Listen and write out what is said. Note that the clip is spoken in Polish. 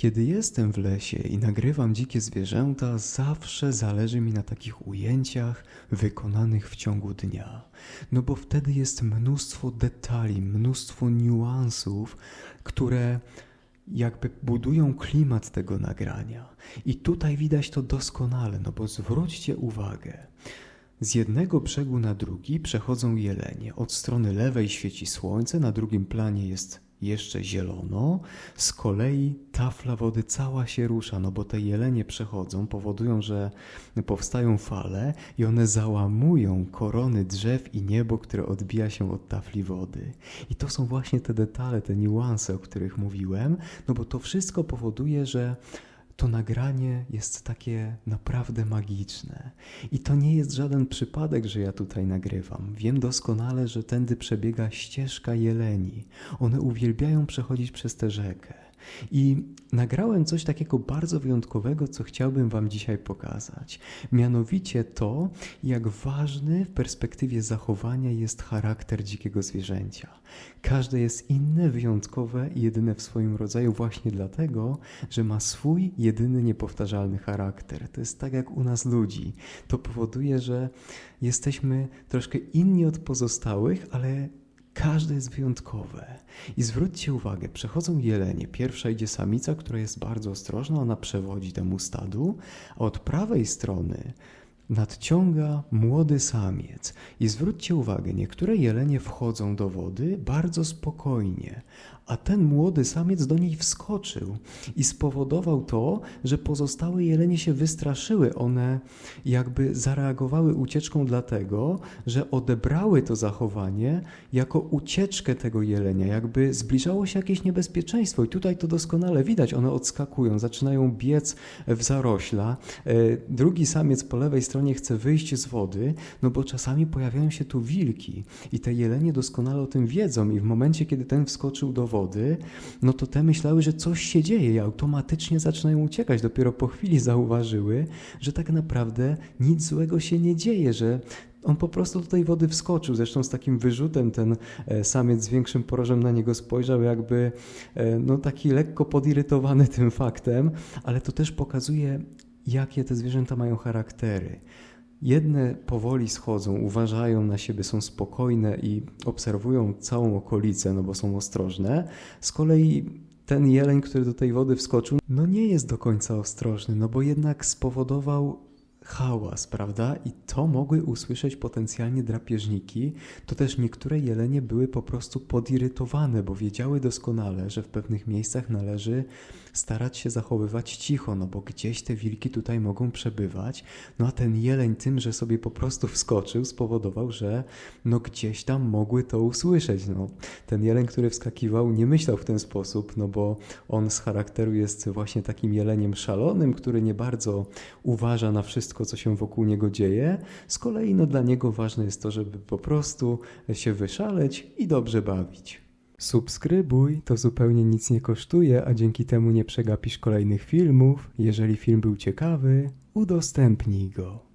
Kiedy jestem w lesie i nagrywam dzikie zwierzęta, zawsze zależy mi na takich ujęciach wykonanych w ciągu dnia. No bo wtedy jest mnóstwo detali, mnóstwo niuansów, które jakby budują klimat tego nagrania. I tutaj widać to doskonale, no bo zwróćcie uwagę. Z jednego brzegu na drugi przechodzą jelenie. Od strony lewej świeci słońce, na drugim planie jest jeszcze zielono. Z kolei tafla wody cała się rusza, no bo te jelenie przechodzą, powodują, że powstają fale i one załamują korony drzew i niebo, które odbija się od tafli wody. I to są właśnie te detale, te niuanse, o których mówiłem, no bo to wszystko powoduje, że to nagranie jest takie naprawdę magiczne. I to nie jest żaden przypadek, że ja tutaj nagrywam. Wiem doskonale, że tędy przebiega ścieżka jeleni. One uwielbiają przechodzić przez tę rzekę. I nagrałem coś takiego bardzo wyjątkowego, co chciałbym Wam dzisiaj pokazać. Mianowicie to, jak ważny w perspektywie zachowania jest charakter dzikiego zwierzęcia. Każde jest inne, wyjątkowe i jedyne w swoim rodzaju właśnie dlatego, że ma swój jedyny, niepowtarzalny charakter. To jest tak jak u nas ludzi. To powoduje, że jesteśmy troszkę inni od pozostałych, ale Każde jest wyjątkowe. I zwróćcie uwagę, przechodzą jelenie. Pierwsza idzie samica, która jest bardzo ostrożna, ona przewodzi temu stadu, a od prawej strony nadciąga młody samiec. I zwróćcie uwagę, niektóre jelenie wchodzą do wody bardzo spokojnie, a ten młody samiec do niej wskoczył i spowodował to, że pozostałe jelenie się wystraszyły. One jakby zareagowały ucieczką dlatego, że odebrały to zachowanie jako ucieczkę tego jelenia, jakby zbliżało się jakieś niebezpieczeństwo. I tutaj to doskonale widać. One odskakują, zaczynają biec w zarośla. E, drugi samiec po lewej stronie chce wyjść z wody, no bo czasami pojawiają się tu wilki i te jelenie doskonale o tym wiedzą i w momencie, kiedy ten wskoczył do wody, wody, no to te myślały, że coś się dzieje i automatycznie zaczynają uciekać. Dopiero po chwili zauważyły, że tak naprawdę nic złego się nie dzieje, że on po prostu do tej wody wskoczył, zresztą z takim wyrzutem ten e, samiec z większym porożem na niego spojrzał, jakby e, no, taki lekko podirytowany tym faktem, ale to też pokazuje, jakie te zwierzęta mają charaktery. Jedne powoli schodzą, uważają na siebie, są spokojne i obserwują całą okolicę, no bo są ostrożne. Z kolei ten jeleń, który do tej wody wskoczył, no nie jest do końca ostrożny, no bo jednak spowodował hałas, prawda? I to mogły usłyszeć potencjalnie drapieżniki. To też niektóre jelenie były po prostu podirytowane, bo wiedziały doskonale, że w pewnych miejscach należy starać się zachowywać cicho, no bo gdzieś te wilki tutaj mogą przebywać. No a ten jeleń tym, że sobie po prostu wskoczył, spowodował, że no gdzieś tam mogły to usłyszeć. No, ten jeleń, który wskakiwał, nie myślał w ten sposób, no bo on z charakteru jest właśnie takim jeleniem szalonym, który nie bardzo uważa na wszystko, wszystko, co się wokół niego dzieje. Z kolei no, dla niego ważne jest to, żeby po prostu się wyszaleć i dobrze bawić. Subskrybuj, to zupełnie nic nie kosztuje, a dzięki temu nie przegapisz kolejnych filmów. Jeżeli film był ciekawy, udostępnij go.